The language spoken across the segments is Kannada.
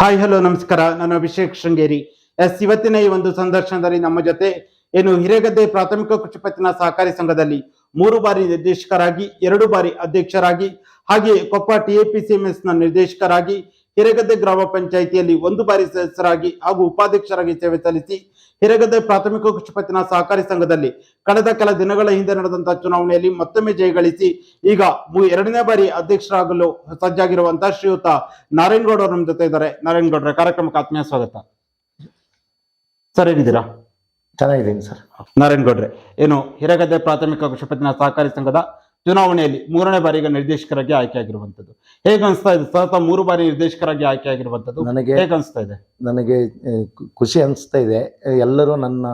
ಹಾಯ್, ಹಲೋ, ನಮಸ್ಕಾರ. ನಾನು ಅಭಿಷೇಕ್ ಶೃಂಗೇರಿ. ಎಸ್, ಇವತ್ತಿನ ಈ ಒಂದು ಸಂದರ್ಶನದಲ್ಲಿ ನಮ್ಮ ಜೊತೆ ಏನು ಹಿರೇಗದ್ದೆ ಪ್ರಾಥಮಿಕ ಕೃಷಿ ಸಹಕಾರಿ ಸಂಘದಲ್ಲಿ ಮೂರು ಬಾರಿ ನಿರ್ದೇಶಕರಾಗಿ, ಎರಡು ಬಾರಿ ಅಧ್ಯಕ್ಷರಾಗಿ, ಹಾಗೆ ಕೊಪ್ಪ ಟಿಎಪಿಸಿಎಂಎಸ್ನ ನಿರ್ದೇಶಕರಾಗಿ ಹಿರೇಗದ್ದೆ ಗ್ರಾಮ ಪಂಚಾಯಿತಿಯಲ್ಲಿ ಒಂದು ಬಾರಿ ಸದಸ್ಯರಾಗಿ ಹಾಗೂ ಉಪಾಧ್ಯಕ್ಷರಾಗಿ ಸೇವೆ ಸಲ್ಲಿಸಿ ಹಿರೇಗದ್ದೆ ಪ್ರಾಥಮಿಕ ಕೃಷಿ ಪತ್ತಿನ ಸಹಕಾರಿ ಸಂಘದಲ್ಲಿ ಕಳೆದ ಕೆಲ ದಿನಗಳ ಹಿಂದೆ ನಡೆದಂತಹ ಚುನಾವಣೆಯಲ್ಲಿ ಮತ್ತೊಮ್ಮೆ ಜಯಗಳಿಸಿ ಈಗ ಎರಡನೇ ಬಾರಿ ಅಧ್ಯಕ್ಷರಾಗಲು ಸಜ್ಜಾಗಿರುವಂತಹ ಶ್ರೀಯುತ ನಾರಾಯಣಗೌಡ ಅವರು ನಮ್ಮ ಜೊತೆ ಇದ್ದಾರೆ. ನಾರಾಯಣಗೌಡ್ರ ಕಾರ್ಯಕ್ರಮಕ್ಕೆ ಆತ್ಮೀಯ ಸ್ವಾಗತ. ಸರ್ ಏನಿದ್ದೀರಾ? ಚೆನ್ನಾಗಿದ್ದೀನಿ ಸರ್. ನಾರಾಯಣಗೌಡ್ರೆ ಏನು ಹಿರೇಗದ್ದೆ ಪ್ರಾಥಮಿಕ ಕೃಷಿ ಪತ್ತಿನ ಸಹಕಾರಿ ಸಂಘದ ಚುನಾವಣೆಯಲ್ಲಿ ಮೂರನೇ ಬಾರಿಗೆ ನಿರ್ದೇಶಕರಾಗಿ ಆಯ್ಕೆ ಆಯ್ಕೆಯಾಗಿರುವಂತದ್ದು ಹೇಗೆ ಅನಿಸ್ತಾ ಇದೆ? ಸತತ ಮೂರು ಬಾರಿ ನಿರ್ದೇಶಕರಾಗಿ ಆಯ್ಕೆ ಆಯ್ಕೆಯಾಗಿರುವಂತದ್ದು ನನಗೆ ಹೇಗೆ ಅನಿಸ್ತಾ ಇದೆ? ನನಗೆ ಖುಷಿ ಅನಿಸ್ತಾ ಇದೆ. ಎಲ್ಲರೂ ನನ್ನ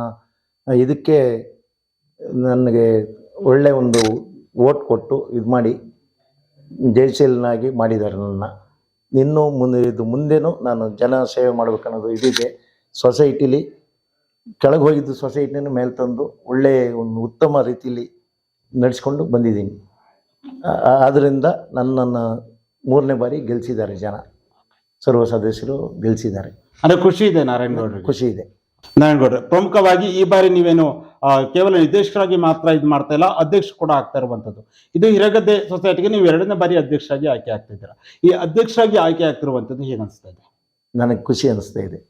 ಇದಕ್ಕೆ ನನಗೆ ಒಳ್ಳೆ ಒಂದು ಓಟ್ ಕೊಟ್ಟು ಇದು ಮಾಡಿ ಜಯಶೀಲನಾಗಿ ಮಾಡಿದ್ದಾರೆ ನನ್ನ. ಇನ್ನೂ ಮುಂದೆ ಇದು ಮುಂದೆನೂ ನಾನು ಜನ ಸೇವೆ ಮಾಡಬೇಕನ್ನೋದು ಇದಿದೆ. ಸೊಸೈಟಿಲಿ ಕೆಳಗೆ ಹೋಗಿದ್ದು ಸೊಸೈಟಿನ ಮೇಲೆ ತಂದು ಒಳ್ಳೆಯ ಒಂದು ಉತ್ತಮ ರೀತಿಲಿ ನಡೆಸ್ಕೊಂಡು ಬಂದಿದ್ದೀನಿ. ಆದ್ದರಿಂದ ನನ್ನನ್ನು ಮೂರನೇ ಬಾರಿ ಗೆಲ್ಲಿಸಿದ್ದಾರೆ ಜನ. ಸರ್ವ ಸದಸ್ಯರು ಗೆಲ್ಲಿಸಿದ್ದಾರೆ ಅಂದರೆ ಖುಷಿ ಇದೆ ನಾರಾಯಣಗೌಡ್ರಿಗೆ ಖುಷಿ ಇದೆ. ನಾರಾಯಣಗೌಡ್ರೆ ಪ್ರಮುಖವಾಗಿ ಈ ಬಾರಿ ನೀವೇನು ಕೇವಲ ನಿರ್ದೇಶಕರಾಗಿ ಮಾತ್ರ ಇದು ಮಾಡ್ತಾ ಇಲ್ಲ ಅಧ್ಯಕ್ಷ ಕೂಡ ಆಗ್ತಾ ಇರುವಂಥದ್ದು. ಇದು ಹಿರಗದ್ದೆ ಸೊಸೈಟಿಗೆ ನೀವು ಎರಡನೇ ಬಾರಿ ಅಧ್ಯಕ್ಷರಾಗಿ ಆಯ್ಕೆ ಆಗ್ತಿದ್ದೀರಾ ಈ ಅಧ್ಯಕ್ಷರಾಗಿ ಆಯ್ಕೆ ಆಗ್ತಿರುವಂಥದ್ದು ಹೇಗೆ ಅನಿಸ್ತಾ ಇದೆ? ನನಗೆ ಖುಷಿ ಅನಿಸ್ತಾ ಇದೆ.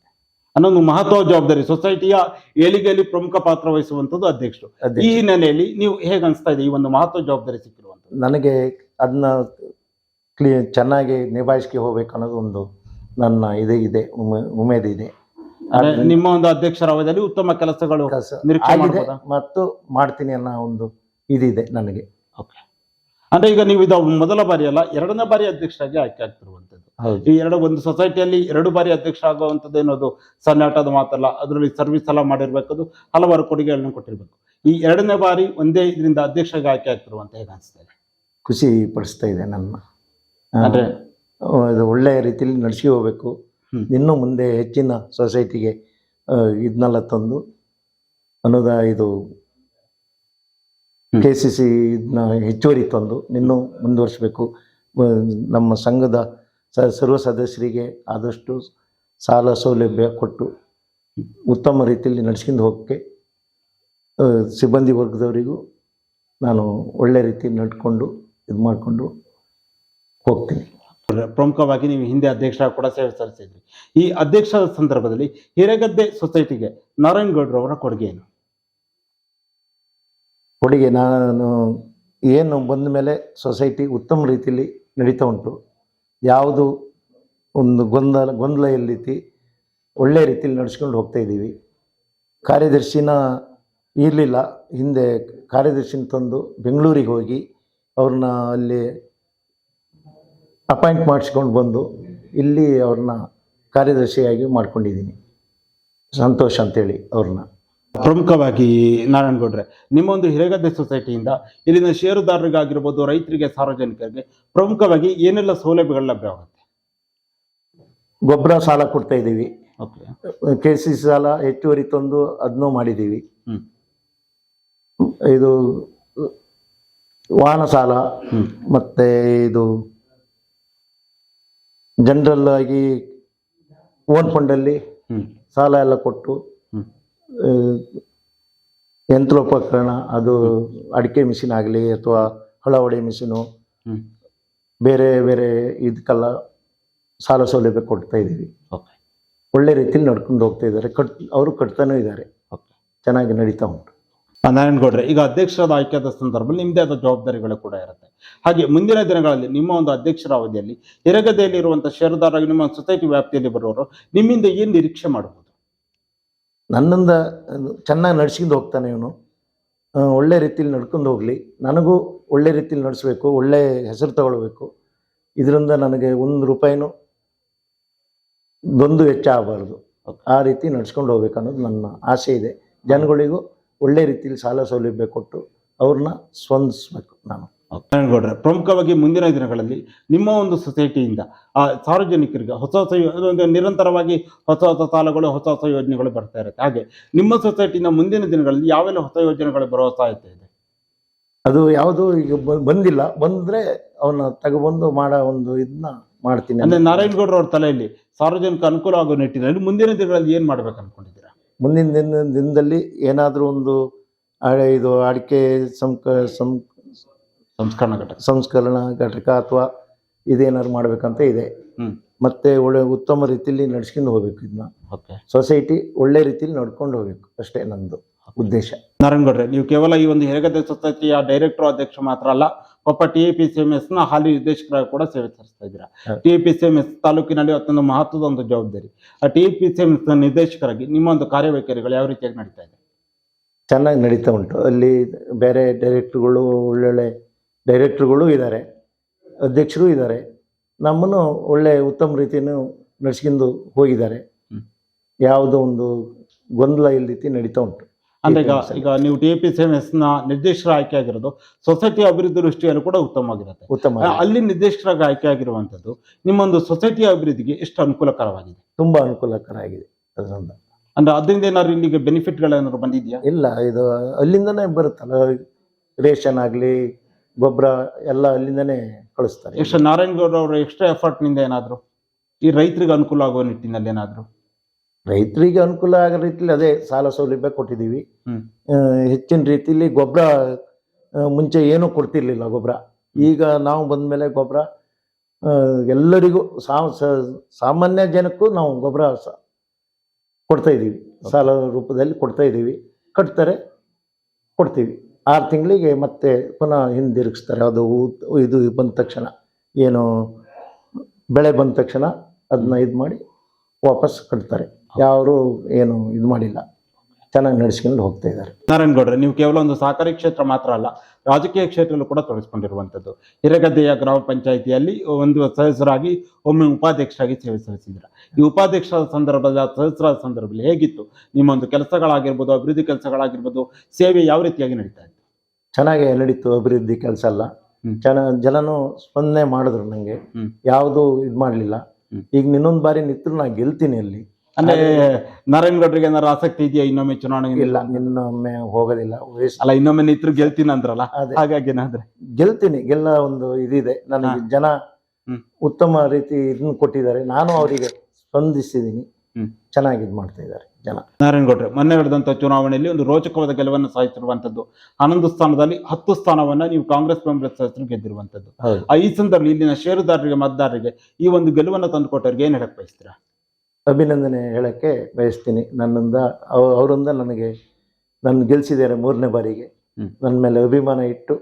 ಅನ್ನೊಂದು ಮಹತ್ವ ಜವಾಬ್ದಾರಿ. ಸೊಸೈಟಿಯ ಏಳಿಗೆಯಲ್ಲಿ ಪ್ರಮುಖ ಪಾತ್ರ ವಹಿಸುವಂತದ್ದು ಅಧ್ಯಕ್ಷರು. ಈ ಹಿನ್ನೆಲೆಯಲ್ಲಿ ನೀವು ಹೇಗೆ ಅನಿಸ್ತಾ ಇದೆ ಈ ಒಂದು ಮಹತ್ವ ಜವಾಬ್ದಾರಿ ಸಿಕ್ಕಿರುವಂತ ನನಗೆ ಅದನ್ನ ಕ್ಲೀ ಚೆನ್ನಾಗಿ ನಿಭಾಯಿಸ್ಕೆ ಹೋಗ್ಬೇಕು ಅನ್ನೋದು ಒಂದು ನನ್ನ ಇದು ಇದೆ ಉಮೆ- ಉಮೇದು ಇದೆ. ಅಂದ್ರೆ ನಿಮ್ಮ ಒಂದು ಅಧ್ಯಕ್ಷರ ಅವಧಿಯಲ್ಲಿ ಉತ್ತಮ ಕೆಲಸಗಳು ಮತ್ತು ಮಾಡ್ತೀನಿ ಅನ್ನೋ ಒಂದು ಇದಿದೆ ನನಗೆ. ಅಂದ್ರೆ ಈಗ ನೀವು ಇದು ಮೊದಲ ಬಾರಿ ಅಲ್ಲ ಎರಡನೇ ಬಾರಿ ಅಧ್ಯಕ್ಷರಾಗಿ ಆಯ್ಕೆ ಆಗ್ತಿರುವಂತದ್ದು ಹೌದು ಈ ಎರಡು ಒಂದು ಸೊಸೈಟಿಯಲ್ಲಿ ಎರಡು ಬಾರಿ ಅಧ್ಯಕ್ಷ ಆಗುವಂಥದ್ದು ಏನೋದು ಸನ್ನಾಟದ ಮಾತಲ್ಲ. ಅದರಲ್ಲಿ ಸರ್ವಿಸ್ ಎಲ್ಲ ಮಾಡಿರ್ಬೇಕು ಹಲವಾರು ಕೊಡುಗೆಗಳನ್ನ ಕೊಟ್ಟಿರ್ಬೇಕು. ಈ ಎರಡನೇ ಬಾರಿ ಒಂದೇ ಇದರಿಂದ ಅಧ್ಯಕ್ಷರಾಗಿ ಆಯ್ಕೆ ಆಗ್ತಿರುವಂತ ಹೇಗೆ ಅನಿಸ್ತಾ ಇದೆ ಖುಷಿ ಪಡಿಸ್ತಾ ಇದೆ ನನ್ನ. ಅಂದ್ರೆ? ಒಳ್ಳೆಯ ರೀತಿಯಲ್ಲಿ ನಡೆಸಿ ಹೋಗ್ಬೇಕು. ಇನ್ನೂ ಮುಂದೆ ಹೆಚ್ಚಿನ ಸೊಸೈಟಿಗೆ ಇದನ್ನೆಲ್ಲ ತಂದು ಅನ್ನೋದ ಇದು. ಕೆ ಸಿ ಸಿ ಇದನ್ನ ಹೆಚ್ಚುವರಿ ತಂದು ಇನ್ನೂ ಮುಂದುವರಿಸಬೇಕು. ನಮ್ಮ ಸಂಘದ ಸ ಸರ್ವ ಸದಸ್ಯರಿಗೆ ಆದಷ್ಟು ಸಾಲ ಸೌಲಭ್ಯ ಕೊಟ್ಟು ಉತ್ತಮ ರೀತಿಯಲ್ಲಿ ನಡೆಸ್ಕೊಂಡು ಹೋಗೋಕ್ಕೆ ಸಿಬ್ಬಂದಿ ವರ್ಗದವರಿಗೂ ನಾನು ಒಳ್ಳೆ ರೀತಿ ನಡ್ಕೊಂಡು ಇದು ಮಾಡಿಕೊಂಡು ಹೋಗ್ತೀನಿ. ಪ್ರಮುಖವಾಗಿ ನೀವು ಹಿಂದೆ ಅಧ್ಯಕ್ಷರಾಗಿ ಕೂಡ ಸೇವೆ ಸಲ್ಲಿಸಿದ್ರಿ. ಈ ಅಧ್ಯಕ್ಷರ ಸಂದರ್ಭದಲ್ಲಿ ಹಿರೇಗದ್ದೆ ಸೊಸೈಟಿಗೆ ನಾರಾಯಣಗೌಡ್ರು ಅವರ ಕೊಡುಗೆ ಏನು? ಕೊಡುಗೆ ನಾನು ಏನು ಬಂದ ಮೇಲೆ ಸೊಸೈಟಿ ಉತ್ತಮ ರೀತಿಯಲ್ಲಿ ನಡೀತಾ ಉಂಟು. ಯಾವುದು ಒಂದು ಗೊಂದಲ ಗೊಂದಲ ಇಲ್ಲೈತಿ ಒಳ್ಳೆ ರೀತಿಯಲ್ಲಿ ನಡೆಸ್ಕೊಂಡು ಹೋಗ್ತಾ ಇದ್ದೀವಿ. ಕಾರ್ಯದರ್ಶಿನ ಇರಲಿಲ್ಲ. ಹಿಂದೆ ಕಾರ್ಯದರ್ಶಿನ ತಂದು ಬೆಂಗಳೂರಿಗೆ ಹೋಗಿ ಅವ್ರನ್ನ ಅಲ್ಲಿ ಅಪಾಯಿಂಟ್ ಮಾಡಿಸ್ಕೊಂಡು ಬಂದು ಇಲ್ಲಿ ಅವ್ರನ್ನ ಕಾರ್ಯದರ್ಶಿಯಾಗಿ ಮಾಡ್ಕೊಂಡಿದ್ದೀನಿ. ಸಂತೋಷ್ ಅಂತೇಳಿ ಅವ್ರನ್ನ. ಪ್ರಮುಖವಾಗಿ ನಾರಾಯಣಗೌಡ್ರೆ ನಿಮ್ಮ ಒಂದು ಹಿರೇಗದ್ದೆ ಸೊಸೈಟಿಯಿಂದ ಇಲ್ಲಿನ ಷೇರುದಾರರಿಗಾಗಿರ್ಬೋದು ರೈತರಿಗೆ ಸಾರ್ವಜನಿಕರಿಗೆ ಪ್ರಮುಖವಾಗಿ ಏನೆಲ್ಲ ಸೌಲಭ್ಯಗಳು ಲಭ್ಯವಾಗುತ್ತೆ ಗೊಬ್ಬರ ಸಾಲ ಕೊಡ್ತಾ ಇದ್ದೀವಿ. ಕೆ ಸಿ ಸಾಲ ಹೆಚ್ಚುವರಿ ತಂದು ಅದನ್ನೂ ಮಾಡಿದ್ದೀವಿ. ಇದು ವಾಹನ ಸಾಲ. ಮತ್ತೆ ಇದು ಜನರಲ್ ಆಗಿ ಓನ್ ಫಂಡಲ್ಲಿ ಸಾಲ ಎಲ್ಲ ಕೊಟ್ಟು ಯಂತ್ರೋಪಕರಣ ಅದು ಅಡಿಕೆ ಮಿಷಿನ್ ಆಗಲಿ ಅಥವಾ ಹೊಳವಡೆ ಮಿಷಿನು ಬೇರೆ ಬೇರೆ ಇದಕ್ಕೆಲ್ಲ ಸಾಲ ಸೌಲಭ್ಯ ಕೊಡ್ತಾ ಇದ್ದೀವಿ. ಓಕೆ. ಒಳ್ಳೆ ರೀತಿಯಲ್ಲಿ ನಡ್ಕೊಂಡು ಹೋಗ್ತಾ ಇದ್ದಾರೆ. ಕಟ್ ಅವರು ಕಟ್ತಾನೂ ಇದ್ದಾರೆ. ಓಕೆ. ಚೆನ್ನಾಗಿ ನಡೀತಾ ಉಂಟು. ನಾರಾಯಣಗೌಡ್ರೆ ಈಗ ಅಧ್ಯಕ್ಷರಾದ ಆಯ್ಕೆಯಾದ ಸಂದರ್ಭದಲ್ಲಿ ನಿಮ್ಮದೇ ಆದ ಜವಾಬ್ದಾರಿಗಳು ಕೂಡ ಇರುತ್ತೆ. ಹಾಗೆ ಮುಂದಿನ ದಿನಗಳಲ್ಲಿ ನಿಮ್ಮ ಒಂದು ಅಧ್ಯಕ್ಷರ ಅವಧಿಯಲ್ಲಿ ಎರಗದೆಯಲ್ಲಿರುವಂತಹ ಷೇರುದಾರರಾಗಿ ನಿಮ್ಮ ಸೊಸೈಟಿ ವ್ಯಾಪ್ತಿಯಲ್ಲಿ ಬರುವವರು ನಿಮ್ಮಿಂದ ಏನು ನಿರೀಕ್ಷೆ ಮಾಡಬಹುದು ನನ್ನಿಂದ, ಚೆನ್ನಾಗಿ ನಡ್ಸ್ಕೊಂಡು ಹೋಗ್ತಾನೆ ಇವನು. ಒಳ್ಳೆ ರೀತಿಯಲ್ಲಿ ನಡ್ಕೊಂಡು ಹೋಗಲಿ. ನನಗೂ ಒಳ್ಳೆ ರೀತಿಯಲ್ಲಿ ನಡೆಸಬೇಕು, ಒಳ್ಳೆ ಹೆಸರು ತಗೊಳ್ಬೇಕು. ಇದರಿಂದ ನನಗೆ ಒಂದು ರೂಪಾಯಿನೂ ಬಂದು ವೆಚ್ಚ ಆಗಬಾರ್ದು. ಆ ರೀತಿ ನಡ್ಸ್ಕೊಂಡು ಹೋಗ್ಬೇಕು ಅನ್ನೋದು ನನ್ನ ಆಸೆ ಇದೆ. ಜನಗಳಿಗೂ ಒಳ್ಳೆ ರೀತಿಯಲ್ಲಿ ಸಾಲ ಸೌಲಭ್ಯ ಕೊಟ್ಟು ಅವ್ರನ್ನ ಸ್ವಂದಿಸ್ಬೇಕು ನಾನು. ನಾರಾಯಣಗೌಡ್ರೆ ಪ್ರಮುಖವಾಗಿ ಮುಂದಿನ ದಿನಗಳಲ್ಲಿ ನಿಮ್ಮ ಒಂದು ಸೊಸೈಟಿಯಿಂದ ಆ ಸಾರ್ವಜನಿಕರಿಗೆ ಹೊಸ ಹೊಸ ಒಂದು ನಿರಂತರವಾಗಿ ಹೊಸ ಹೊಸ ಸಾಲಗಳು ಹೊಸ ಹೊಸ ಯೋಜನೆಗಳು ಬರ್ತಾ ಇರುತ್ತೆ. ಹಾಗೆ ನಿಮ್ಮ ಸೊಸೈಟಿನ ಮುಂದಿನ ದಿನಗಳಲ್ಲಿ ಯಾವೆಲ್ಲ ಹೊಸ ಯೋಜನೆಗಳು ಬರುವ ಸಾಧ್ಯತೆ ಇದೆ? ಅದು ಯಾವುದು ಈಗ ಬಂದಿಲ್ಲ. ಬಂದ್ರೆ ಅವನ್ನ ತಗೊಬಂದು ಮಾಡೋ ಒಂದು ಇದನ್ನ ಮಾಡ್ತೀನಿ ಅಂದ್ರೆ ನಾರಾಯಣಗೌಡ್ರ ಅವ್ರ ತಲೆಯಲ್ಲಿ ಸಾರ್ವಜನಿಕ ಅನುಕೂಲ ಆಗೋ ನಿಟ್ಟಿನಲ್ಲಿ ಮುಂದಿನ ದಿನಗಳಲ್ಲಿ ಏನ್ ಮಾಡ್ಬೇಕು ಅನ್ಕೊಂಡಿದ್ದೀರಾ? ಮುಂದಿನ ದಿನ ದಿನದಲ್ಲಿ ಏನಾದರೂ ಒಂದು ಇದು ಅಡಿಕೆ ಸಂಕ ಸಂ ಸಂಸ್ಕರಣ ಘಟಕ. ಸಂಸ್ಕರಣ ಘಟಕ ಅಥವಾ ಇದೇನಾದ್ರು ಮಾಡ್ಬೇಕಂತ ಇದೆ. ಮತ್ತೆ ಒಳ್ಳೆ ಉತ್ತಮ ರೀತಿಯಲ್ಲಿ ನಡ್ಸ್ಕೊಂಡು ಹೋಗ್ಬೇಕು ಇದನ್ನ ಓಕೆ. ಸೊಸೈಟಿ ಒಳ್ಳೆ ರೀತಿಯಲ್ಲಿ ನಡ್ಕೊಂಡು ಹೋಗ್ಬೇಕು. ಅಷ್ಟೇ ನಂದು ಉದ್ದೇಶ. ನಾರಾಯಣಗೌಡ್ರೆ ನೀವು ಕೇವಲ ಈ ಒಂದು ಹಿರೇಗದ್ದೆ ಸೊಸೈಟಿಯ ಡೈರೆಕ್ಟರ್ ಅಧ್ಯಕ್ಷ ಮಾತ್ರ ಅಲ್ಲ ಒಬ್ಬ T A P C M ಎಸ್ನ ಹಾಲಿ ನಿರ್ದೇಶಕರಾಗಿ ಕೂಡ ಸೇವೆ ಸಲ್ಲಿಸ್ತಾ ಇದ್ದೀರಾ. T A P C M S ತಾಲೂಕಿನಲ್ಲಿ ಅತ್ಯಂತ ಮಹತ್ವದ ಒಂದು ಜವಾಬ್ದಾರಿ. ಆ T A P C M ಎಸ್ನ ನಿರ್ದೇಶಕರಾಗಿ ನಿಮ್ಮ ಒಂದು ಕಾರ್ಯವೈಖರಿಗಳು ಯಾವ ರೀತಿಯಾಗಿ ನಡೀತಾ ಇದೆ? ಚೆನ್ನಾಗಿ ನಡೀತಾ ಉಂಟು. ಅಲ್ಲಿ ಬೇರೆ ಡೈರೆಕ್ಟ್ರುಗಳು ಒಳ್ಳೊಳ್ಳೆ ಡೈರೆಕ್ಟ್ರುಗಳು ಇದ್ದಾರೆ ಅಧ್ಯಕ್ಷರು ಇದ್ದಾರೆ. ನಮ್ಮನ್ನು ಒಳ್ಳೆ ಉತ್ತಮ ರೀತಿಯೂ ನಡೆಸ್ಕೊಂಡು ಹೋಗಿದ್ದಾರೆ. ಯಾವುದೋ ಒಂದು ಗೊಂದಲ ಈ ರೀತಿ ನಡೀತಾ ಉಂಟು. ಅಂದ್ರೆ ಈಗ ಈಗ ನೀವು ಟಿ ಪಿ ಸಿ ಎಂ ಎಸ್ನ ನಿರ್ದೇಶಕರ ಆಯ್ಕೆ ಆಗಿರೋದು ಸೊಸೈಟಿ ಅಭಿವೃದ್ಧಿ ದೃಷ್ಟಿಯನ್ನು ಕೂಡ ಉತ್ತಮವಾಗಿರುತ್ತೆ. ಉತ್ತಮ ಅಲ್ಲಿ ನಿರ್ದೇಶಕರಾಗಿ ಆಯ್ಕೆ ಆಗಿರುವಂತದ್ದು ನಿಮ್ಮೊಂದು ಸೊಸೈಟಿ ಅಭಿವೃದ್ಧಿಗೆ ಎಷ್ಟು ಅನುಕೂಲಕರವಾಗಿದೆ? ತುಂಬಾ ಅನುಕೂಲಕರ ಆಗಿದೆ ಅದರಿಂದ. ಅಂದ್ರೆ ಅದರಿಂದ ಏನಾದ್ರು ಇಲ್ಲಿಗೆ ಬೆನಿಫಿಟ್ಗಳೇನಾದ್ರು ಬಂದಿದೆಯಾ? ಇಲ್ಲ ಇದು ಅಲ್ಲಿಂದನೇ ಬರುತ್ತಲ್ಲ ರೇಷನ್ ಆಗಲಿ ಗೊಬ್ಬರ ಎಲ್ಲ ಅಲ್ಲಿಂದನೇ ಕಳಿಸ್ತಾರೆ. ಎಷ್ಟು ನಾರಾಯಣಗೌಡ ಅವರ ಎಕ್ಸ್ಟ್ರಾ ಎಫರ್ಟ್ನಿಂದ ಏನಾದ್ರು? ಈ ರೈತರಿಗೆ ಅನುಕೂಲ ಆಗುವ ನಿಟ್ಟಿನಲ್ಲಿ ಏನಾದರೂ? ರೈತರಿಗೆ ಅನುಕೂಲ ಆಗೋ ರೀತಿಯಲ್ಲಿ ಅದೇ ಸಾಲ ಸೌಲಭ್ಯ ಕೊಟ್ಟಿದ್ದೀವಿ. ಹೆಚ್ಚಿನ ರೀತಿಯಲ್ಲಿ ಗೊಬ್ಬರ ಮುಂಚೆ ಏನೂ ಕೊಡ್ತಿರ್ಲಿಲ್ಲ ಗೊಬ್ಬರ. ಈಗ ನಾವು ಬಂದ ಮೇಲೆ ಗೊಬ್ಬರ ಎಲ್ಲರಿಗೂ ಸಾಮಾನ್ಯ ಜನಕ್ಕೂ ನಾವು ಗೊಬ್ಬರ ಕೊಡ್ತಾ ಇದ್ದೀವಿ. ಸಾಲ ರೂಪದಲ್ಲಿ ಕೊಡ್ತಾ ಇದ್ದೀವಿ. ಕಟ್ತಾರೆ ಕೊಡ್ತೀವಿ. ಆರು ತಿಂಗಳಿಗೆ ಮತ್ತೆ ಪುನಃ ಹಿಂದಿರುಗಿಸ್ತಾರೆ. ಅದು ಇದು ಬಂದ ತಕ್ಷಣ ಏನು ಬೆಳೆ ಬಂದ ತಕ್ಷಣ ಅದನ್ನ ಇದು ಮಾಡಿ ವಾಪಸ್ ಕಟ್ತಾರೆ. ಯಾರು ಏನು ಇದು ಮಾಡಿಲ್ಲ ಚೆನ್ನಾಗಿ ನಡೆಸ್ಕೊಂಡು ಹೋಗ್ತಾ ಇದ್ದಾರೆ. ನಾರಾಯಣಗೌಡ್ರೆ ನೀವು ಕೇವಲ ಒಂದು ಸಹಕಾರಿ ಕ್ಷೇತ್ರ ಮಾತ್ರ ಅಲ್ಲ ರಾಜಕೀಯ ಕ್ಷೇತ್ರದಲ್ಲೂ ಕೂಡ ತೊಡಗಿಸ್ಕೊಂಡಿರುವಂಥದ್ದು. ಹಿರೇಗದ್ದೆಯ ಗ್ರಾಮ ಪಂಚಾಯಿತಿಯಲ್ಲಿ ಒಂದು ಸದಸ್ಯರಾಗಿ ಒಮ್ಮೆ ಉಪಾಧ್ಯಕ್ಷರಾಗಿ ಸೇವೆ ಸಲ್ಲಿಸಿದ್ರ ಈ ಉಪಾಧ್ಯಕ್ಷರ ಸಂದರ್ಭದ ಸದಸ್ಯರ ಸಂದರ್ಭದಲ್ಲಿ ಹೇಗಿತ್ತು? ನಿಮ್ಮ ಒಂದು ಕೆಲಸಗಳಾಗಿರ್ಬೋದು ಅಭಿವೃದ್ಧಿ ಕೆಲಸಗಳಾಗಿರ್ಬೋದು ಸೇವೆ ಯಾವ ರೀತಿಯಾಗಿ ನಡೀತಾ ಇತ್ತು? ಚೆನ್ನಾಗಿ ನಡೀತು ಅಭಿವೃದ್ಧಿ ಕೆಲಸ ಅಲ್ಲ ಜನ ಜನನು ಸ್ಪಂದನೆ ಮಾಡಿದ್ರು ನನಗೆ. ಯಾವುದು ಇದು ಮಾಡಲಿಲ್ಲ. ಈಗ ಇನ್ನೊಂದು ಬಾರಿ ನಿತ್ರ ನಾ ಗೆಲ್ತೀನಿ ಅಲ್ಲಿ. ಅಂದ್ರೆ ನಾರಾಯಣಗೌಡ್ರಿಗೆ ಏನಾದ್ರು ಆಸಕ್ತಿ ಇದೆಯಾ ಇನ್ನೊಮ್ಮೆ ಚುನಾವಣೆ ಇಲ್ಲ ಇನ್ನೊಮ್ಮೆ ಹೋಗೋದಿಲ್ಲ ವಯಸ್ಸು ಅಲ್ಲ ಇನ್ನೊಮ್ಮೆ ನಿಂತರು ಗೆಲ್ತೀನಿ ಅಂದ್ರಲ್ಲ? ಅದೇ. ಹಾಗಾಗಿ ಏನಾದ್ರೆ? ಗೆಲ್ತೀನಿ ಗೆಲ್ಲ ಒಂದು ಇದಿದೆ. ನನಗೆ ಜನ ಉತ್ತಮ ರೀತಿ ಇದನ್ನ ಕೊಟ್ಟಿದ್ದಾರೆ. ನಾನು ಅವರಿಗೆ ಸ್ಪಂದಿಸಿದೀನಿ ಹ್ಮ್. ಚೆನ್ನಾಗಿ ಇದು ಮಾಡ್ತಾ ಇದ್ದಾರೆ ಜನ. ನಾರಾಯಣಗೌಡ್ರೆ ಮೊನ್ನೆ ನಡೆದಂತ ಚುನಾವಣೆಯಲ್ಲಿ ಒಂದು ರೋಚಕವಾದ ಗೆಲುವನ್ನು ಸಾಧಿಸಿರುವಂತದ್ದು ಹನ್ನೊಂದು ಸ್ಥಾನದಲ್ಲಿ ಹತ್ತು ಸ್ಥಾನವನ್ನ ನೀವು ಕಾಂಗ್ರೆಸ್ ಕಾಂಗ್ರೆಸ್ ಸದಸ್ಯರು ಗೆದ್ದಿರುವಂತದ್ದು. ಆ ಈ ಸಂದರ್ಭದಲ್ಲಿ ಇಲ್ಲಿನ ಷೇರುದಾರರಿಗೆ ಮತದಾರರಿಗೆ ಈ ಒಂದು ಗೆಲುವನ್ನು ತಂದುಕೊಟ್ಟವ್ರಿಗೆ ಏನ್ ಹೇಳಕ್ ಬಯಸ್ತೀರಾ? ಅಭಿನಂದನೆ ಹೇಳೋಕ್ಕೆ ಬಯಸ್ತೀನಿ. ನನ್ನಿಂದ ಅವ- ಅವರಿಂದ ನನಗೆ ನನ್ನ ಗೆಲ್ಸಿದ್ದಾರೆ ಮೂರನೇ ಬಾರಿಗೆ. ನನ್ನ ಮೇಲೆ ಅಭಿಮಾನ ಇಟ್ಟು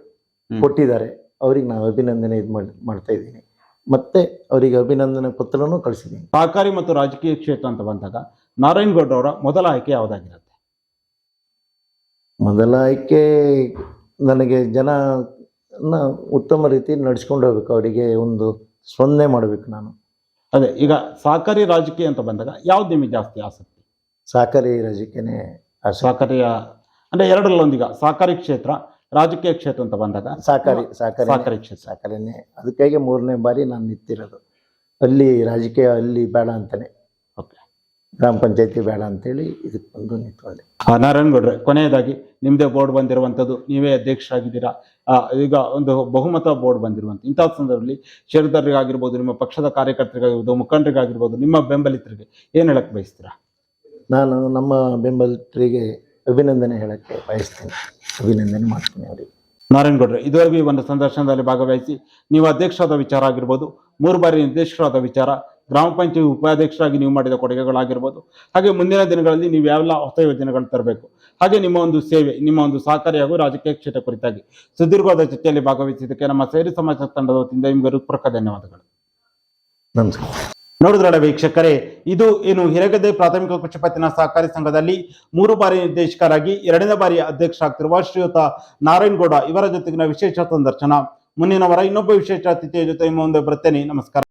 ಕೊಟ್ಟಿದ್ದಾರೆ. ಅವ್ರಿಗೆ ನಾನು ಅಭಿನಂದನೆ ಇದು ಮಾಡಿ ಮಾಡ್ತಾ ಇದ್ದೀನಿ. ಮತ್ತೆ ಅವರಿಗೆ ಅಭಿನಂದನೆ ಪತ್ರನೂ ಕಳಿಸಿದ್ದೀನಿ. ಸಹಕಾರಿ ಮತ್ತು ರಾಜಕೀಯ ಕ್ಷೇತ್ರ ಅಂತ ಬಂದಾಗ ನಾರಾಯಣಗೌಡ ಅವರ ಮೊದಲ ಆಯ್ಕೆ ಯಾವುದಾಗಿರುತ್ತೆ? ಮೊದಲ ಆಯ್ಕೆ ನನಗೆ ಜನ ಉತ್ತಮ ರೀತಿ ನಡೆಸ್ಕೊಂಡು ಹೋಗ್ಬೇಕು. ಅವರಿಗೆ ಒಂದು ಸ್ಪಂದನೆ ಮಾಡಬೇಕು ನಾನು. ಅದೇ ಈಗ ಸಹಕಾರಿ ರಾಜಕೀಯ ಅಂತ ಬಂದಾಗ ಯಾವ್ದು ನಿಮಗೆ ಜಾಸ್ತಿ ಆಸಕ್ತಿ? ಸಹಕಾರಿ ರಾಜಕೀಯನೇ ಸಹಕಾರಿಯ ಅಂದ್ರೆ ಎರಡರಲ್ಲೊಂದೀಗ ಸಹಕಾರಿ ಕ್ಷೇತ್ರ ರಾಜಕೀಯ ಕ್ಷೇತ್ರ ಅಂತ ಬಂದಾಗ ಸಹಕಾರಿ ಸಹಕಾರಿ ಸಹಕಾರಿ ಕ್ಷೇತ್ರ. ಸಹಕಾರಿನೇ ಅದಕ್ಕಾಗಿ ಮೂರನೇ ಬಾರಿ ನಾನು ನಿಂತಿರೋದು. ಅಲ್ಲಿ ರಾಜಕೀಯ ಅಲ್ಲಿ ಬೇಡ ಅಂತಾನೆ. ಗ್ರಾಮ ಪಂಚಾಯತಿ ಬೇಡ ಅಂತೇಳಿ ಇದಕ್ಕೆ ಬಂದು ನಿಂತ್ಕೊಂಡೆ. ನಾರಾಯಣಗೌಡ್ರೆ ಕೊನೆಯದಾಗಿ ನಿಮ್ಮದೇ ಬೋರ್ಡ್ ಬಂದಿರುವಂಥದ್ದು ನೀವೇ ಅಧ್ಯಕ್ಷರಾಗಿದ್ದೀರಾ? ಈಗ ಒಂದು ಬಹುಮತ ಬೋರ್ಡ್ ಬಂದಿರುವಂಥ ಇಂಥ ಸಂದರ್ಭದಲ್ಲಿ ಷೇರುದಾರರಿಗಾಗಿರ್ಬೋದು ನಿಮ್ಮ ಪಕ್ಷದ ಕಾರ್ಯಕರ್ತರಿಗಾಗಿರ್ಬೋದು ಮುಖಂಡರಿಗಾಗಿರ್ಬೋದು ನಿಮ್ಮ ಬೆಂಬಲಿತರಿಗೆ ಏನು ಹೇಳಕ್ಕೆ ಬಯಸ್ತೀರಾ? ನಾನು ನಮ್ಮ ಬೆಂಬಲಿತರಿಗೆ ಅಭಿನಂದನೆ ಹೇಳಕ್ಕೆ ಬಯಸ್ತೇನೆ. ಅಭಿನಂದನೆ ಮಾಡ್ತೀನಿ ಅವರಿಗೆ. ನಾರಾಯಣಗೌಡ್ರೆ ಇದುವರೆಗೂ ಈ ಒಂದು ಸಂದರ್ಶನದಲ್ಲಿ ಭಾಗವಹಿಸಿ ನೀವು ಅಧ್ಯಕ್ಷರಾದ ವಿಚಾರ ಆಗಿರ್ಬೋದು ಮೂರು ಬಾರಿ ನಿರ್ದೇಶಕರಾದ ವಿಚಾರ ಗ್ರಾಮ ಪಂಚಾಯತ್ ಉಪಾಧ್ಯಕ್ಷರಾಗಿ ನೀವು ಮಾಡಿದ ಕೊಡುಗೆಗಳಾಗಿರ್ಬೋದು. ಹಾಗೆ ಮುಂದಿನ ದಿನಗಳಲ್ಲಿ ನೀವು ಯಾವೆಲ್ಲ ಹೊಸ ಯೋಜನೆಗಳು ತರಬೇಕು. ಹಾಗೆ ನಿಮ್ಮ ಒಂದು ಸೇವೆ ನಿಮ್ಮ ಒಂದು ಸಹಕಾರಿ ಹಾಗೂ ರಾಜಕೀಯ ಕ್ಷೇತ್ರ ಕುರಿತಾಗಿ ಸುದೀರ್ಘವಾದ ಚರ್ಚೆಯಲ್ಲಿ ಭಾಗವಹಿಸಿದ್ದಕ್ಕೆ ನಮ್ಮ ಸೇರಿ ಸಮಾಜ ತಂಡದ ವತಿಯಿಂದ ನಿಮಗೆ ಹೃತ್ಪೂರ್ವಕ ಧನ್ಯವಾದಗಳು. ನಮಸ್ಕಾರ. ನೋಡಿದ್ರಲ್ಲ ವೀಕ್ಷಕರೇ ಇದು ಏನು ಹಿರೇಗದ್ದೆ ಪ್ರಾಥಮಿಕ ಕೃಷಿ ಪತ್ತಿನ ಸಹಕಾರಿ ಸಂಘದಲ್ಲಿ ಮೂರು ಬಾರಿ ನಿರ್ದೇಶಕರಾಗಿ ಎರಡನೇ ಬಾರಿ ಅಧ್ಯಕ್ಷರಾಗ್ತಿರುವ ಶ್ರೀಯುತ ನಾರಾಯಣಗೌಡ ಇವರ ಜೊತೆಗಿನ ವಿಶೇಷ ಸಂದರ್ಶನ ಮುಂದಿನ ವಾರ ಇನ್ನೊಬ್ಬ ವಿಶೇಷ ಅತಿಥಿಯ ಜೊತೆ ನಿಮ್ಮ ಮುಂದೆ ಬರ್ತೇನೆ ನಮಸ್ಕಾರ.